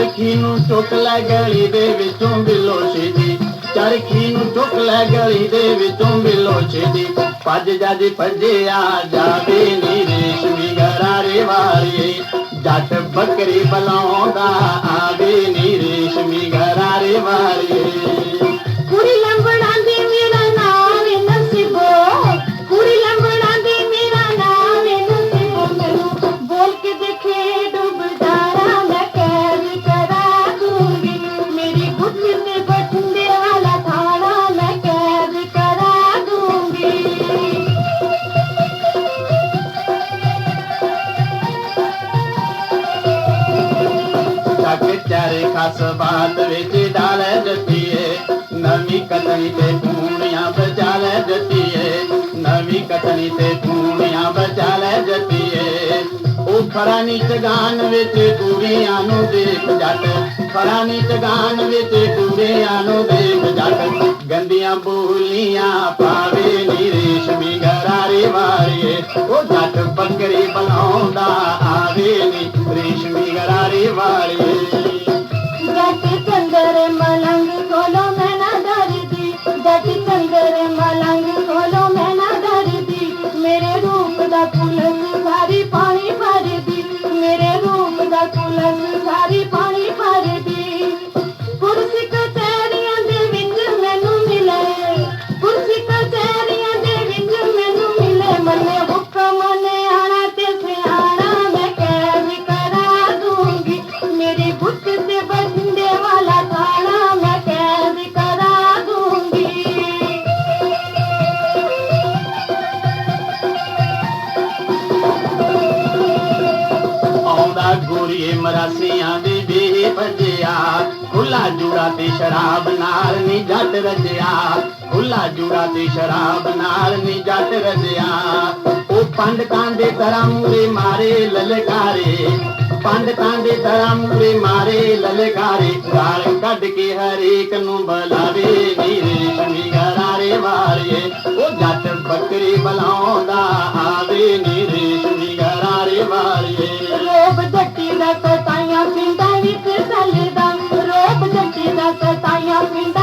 ਚਰਖੀ ਨੂੰ ਚੁੱਕ ਲੈ ਗਲੀ ਦੇ ਵਿੱਚੋਂ ਬਿਲੋਸ਼ੀ ਦੀ ਚਰਖੀ ਨੂੰ ਚੁੱਕ ਲੈ ਗਲੀ ਦੇ ਵਿੱਚੋਂ ਬਿਲੋਸ਼ੀ ਦੀ ਭੱਜ ਜੱਜ ਭੱਜਿਆ ਜਾਵੇ ਨੀ ਰੇਸ਼ਮੀ ਗਰਾਰੇ ਵਾਲੀਏ ਜੱਟ ਬੱਕਰੀ ਬਲਾਉਂਦਾ ਚੱਕ ਚਾਰੇ ਖਸ ਬਾਤ ਵਿੱਚ ਡਾਲ ਜੱਟੀਏ ਨਵੀਂ ਕਤਨੀ ਤੇ ਪੂਣੀਆਂ ਬਚਾ ਲੈ ਜੱਟੀਏ ਨਵੀਂ ਕਤਨੀ ਤੇ ਪੂਣੀਆਂ ਬਚਾ ਲੈ ਜੱਟੀਏ ਉਹ ਖੜਾ ਨੀਚ ਵਿੱਚ ਕੁੜੀਆਂ ਨੂੰ ਦੇਖ ਜੱਟ। ਖੜਾ ਨੀਚ ਵਿੱਚ ਕੁੜੀਆਂ ਨੂੰ ਦੇਖ ਜੱਟ। ਗੰਦੀਆਂ ਬੋਲੀਆਂ ਪਾਵੇ ਆਉਂਦਾ ਗੋਰੀਏ ਮਰਾਸੀਆਂ ਦੇ ਵੇ ਭਜਿਆ। ਖੁੱਲਾ ਜੂੜਾ ਤੇ ਸ਼ਰਾਬ ਨਾਲ ਨੀ ਜੱਟ ਰਜਿਆ। ਖੁੱਲਾ ਜੂੜਾ ਤੇ ਸ਼ਰਾਬ ਨਾਲ ਨੀ ਜੱਟ ਰਜਿਆ। ਉਹ ਪੰਡਤਾਂ ਦੇ ਤਰ੍ਹਾਂ ਮੂਰੇ ਮਾਰੇ ਲਲਕਾਰੇ। ਪੰਡਤਾਂ ਦੇ ਤਰ੍ਹਾਂ ਮੂਰੇ ਮਾਰੇ ਲਲਕਾਰੇ। ਗਾਲ ਕੱਢ ਕੇ ਹਰੇਕ ਨੂੰ ਬੁਲਾਵੇ ਨੀ ਰੇਸ਼ਮੀ ਗਰਾਰੇ ਵਾਲੀਏ ਉਹ ਜੱਟ ਬੱਕਰੀ ਬਲਾਉਂਦਾ ਆਵੇ ਨੀ Coming.